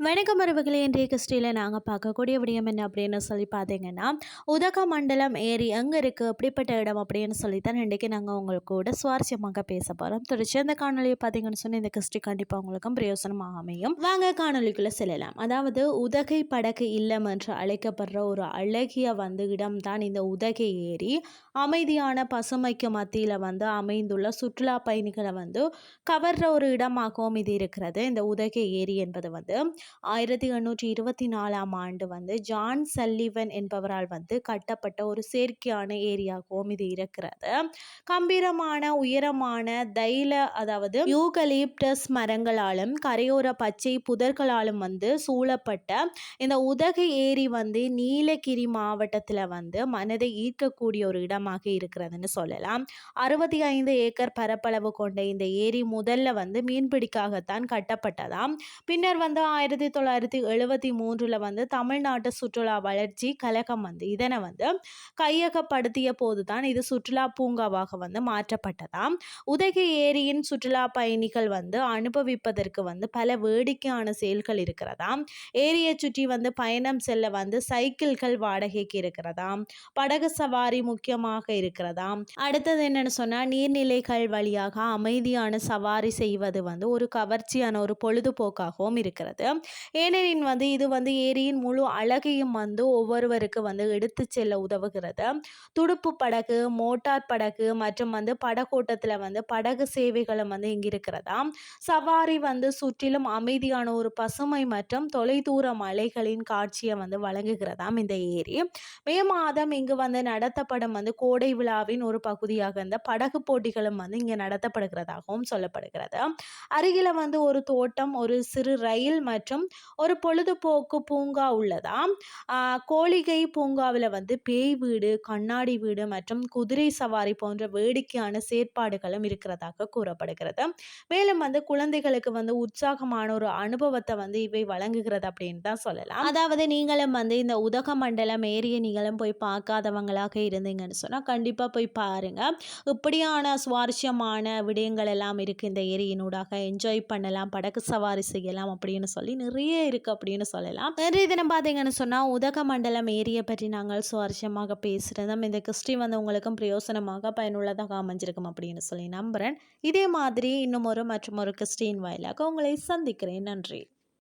வணக்கம் உறவுகளே இன்றைய கிறிஸ்டியில் நாங்கள் பார்க்கக்கூடிய விடயம் என்ன அப்படின்னு சொல்லி பார்த்தீங்கன்னா உதகமண்டலம் ஏரி எங்கே இருக்குது அப்படிப்பட்ட இடம் அப்படின்னு சொல்லி தான் இன்றைக்கி நாங்கள் உங்களுக்கு கூட சுவாரஸ்யமாக பேச போகிறோம் தொடர்ச்சி அந்த காணொலியை பார்த்தீங்கன்னு சொன்னால் இந்த கிறிஸ்டி கண்டிப்பாக உங்களுக்கும் பிரயோசனமாக அமையும். வாங்க காணொலிக்குள்ளே செல்லலாம். அதாவது உதகை படகு இல்லம் என்று அழைக்கப்படுற ஒரு அழகிய வந்து இடம் தான் இந்த உதகை ஏரி. அமைதியான பசுமைக்கு மத்தியில் வந்து அமைந்துள்ள சுற்றுலா பயணிகளை வந்து கவர்ற ஒரு இடமாகவும் இது இருக்கிறது. இந்த உதகை ஏரி என்பது வந்து ஆயிரத்தி எண்ணூற்றி இருபத்தி நாலாம் ஆண்டு வந்து ஜான் சல்லிவன் என்பவரால் வந்து கட்டப்பட்ட ஒரு செயற்கையான ஏரியாகவும் இது இருக்கிறது. கம்பீரமான உயரமான தைல அதாவது யூகலிப்டஸ் மரங்களாலும் கரையோர பச்சை புதர்களாலும் வந்து சூழப்பட்ட இந்த உதகை ஏரி வந்து நீலகிரி மாவட்டத்தில் வந்து மனதை ஈர்க்கக்கூடிய ஒரு இடமாக இருக்கிறதுன்னு சொல்லலாம். அறுபத்தி ஐந்து ஏக்கர் பரப்பளவு கொண்ட இந்த ஏரி முதல்ல வந்து மீன்பிடிக்காகத்தான் கட்டப்பட்டதாம். பின்னர் வந்து ஆயிரத்தி ஆயிரத்தி தொள்ளாயிரத்தி எழுபத்தி மூன்றில் வந்து தமிழ்நாட்டு சுற்றுலா வளர்ச்சி கழகம் வந்து இதனை வந்து கையகப்படுத்திய போது தான் இது சுற்றுலா பூங்காவாக வந்து மாற்றப்பட்டதாம் உதகை ஏரியின் சுற்றுலா பயணிகள் வந்து அனுபவிப்பதற்கு வந்து பல வேடிக்கையான செயல்கள் இருக்கிறதாம் ஏரியை சுற்றி வந்து பயணம் செல்ல வந்து சைக்கிள்கள் வாடகைக்கு இருக்கிறதாம் படகு சவாரி முக்கியமாக இருக்கிறதாம் அடுத்தது என்னன்னு சொன்னால் நீர்நிலைகள் வழியாக அமைதியான சவாரி செய்வது வந்து ஒரு கவர்ச்சியான ஒரு பொழுதுபோக்காகவும் இருக்கிறது. ஏனெனில் வந்து இது வந்து ஏரியின் முழு அழகையும் வந்து ஒவ்வொருவருக்கு வந்து எடுத்து செல்ல உதவுகிறது. துடுப்பு படகு மோட்டார் படகு மற்றும் வந்து படகோட்டத்தில் வந்து படகு சேவைகளும் வந்து இங்கே இருக்கிறதா சவாரி வந்து சுற்றிலும் அமைதியான ஒரு பசுமை மற்றும் தொலைதூர மலைகளின் காட்சியை வந்து வழங்குகிறதாம் இந்த ஏரி. மே மாதம் இங்கு வந்து நடத்தப்படும் வந்து கோடை விழாவின் ஒரு பகுதியாக இந்த படகு போட்டிகளும் வந்து இங்கே நடத்தப்படுகிறதாகவும் சொல்லப்படுகிறது. அருகில வந்து ஒரு தோட்டம் ஒரு சிறு ரயில் மற்றும் ஒரு பொழுதுபோக்கு பூங்கா உள்ளதாம் கோழிகை பூங்காவில் வந்து பேய் வீடு கண்ணாடி வீடு மற்றும் குதிரை சவாரி போன்ற வேடிக்கையான செயற்பாடுகளும் இருக்கிறதாக கூறப்படுகிறது. மேலும் வந்து குழந்தைகளுக்கு வந்து உற்சாகமான ஒரு அனுபவத்தை வந்து இவை வழங்குகிறது அப்படின்னு தான் சொல்லலாம். அதாவது நீங்களும் வந்து இந்த உதகமண்டலம் ஏரியை நீங்களும் போய் பார்க்காதவங்களாக இருந்தீங்கன்னு சொன்னால் கண்டிப்பாக போய் பாருங்கள் இப்படியான சுவாரஸ்யமான விடயங்கள் எல்லாம் இருக்குது இந்த ஏரியினூடாக என்ஜாய் பண்ணலாம் படகு சவாரி செய்யலாம் அப்படின்னு சொல்லி நிறைய இருக்குது அப்படின்னு சொல்லலாம். நிறைய தினம் பார்த்தீங்கன்னு சொன்னால் உதகமண்டலம் ஏரியை பற்றி நாங்கள் சுவாரஸ்யமாக பேசுகிறதும் இந்த கிறிஸ்டி வந்து உங்களுக்கும் பிரயோசனமாக பயனுள்ளதாக அமைஞ்சிருக்கும் அப்படின்னு சொல்லி நம்புகிறேன் இதே மாதிரி இன்னும் ஒரு மற்றும் ஒரு கிறிஸ்டின் வாயிலாக உங்களை சந்திக்கிறேன். நன்றி.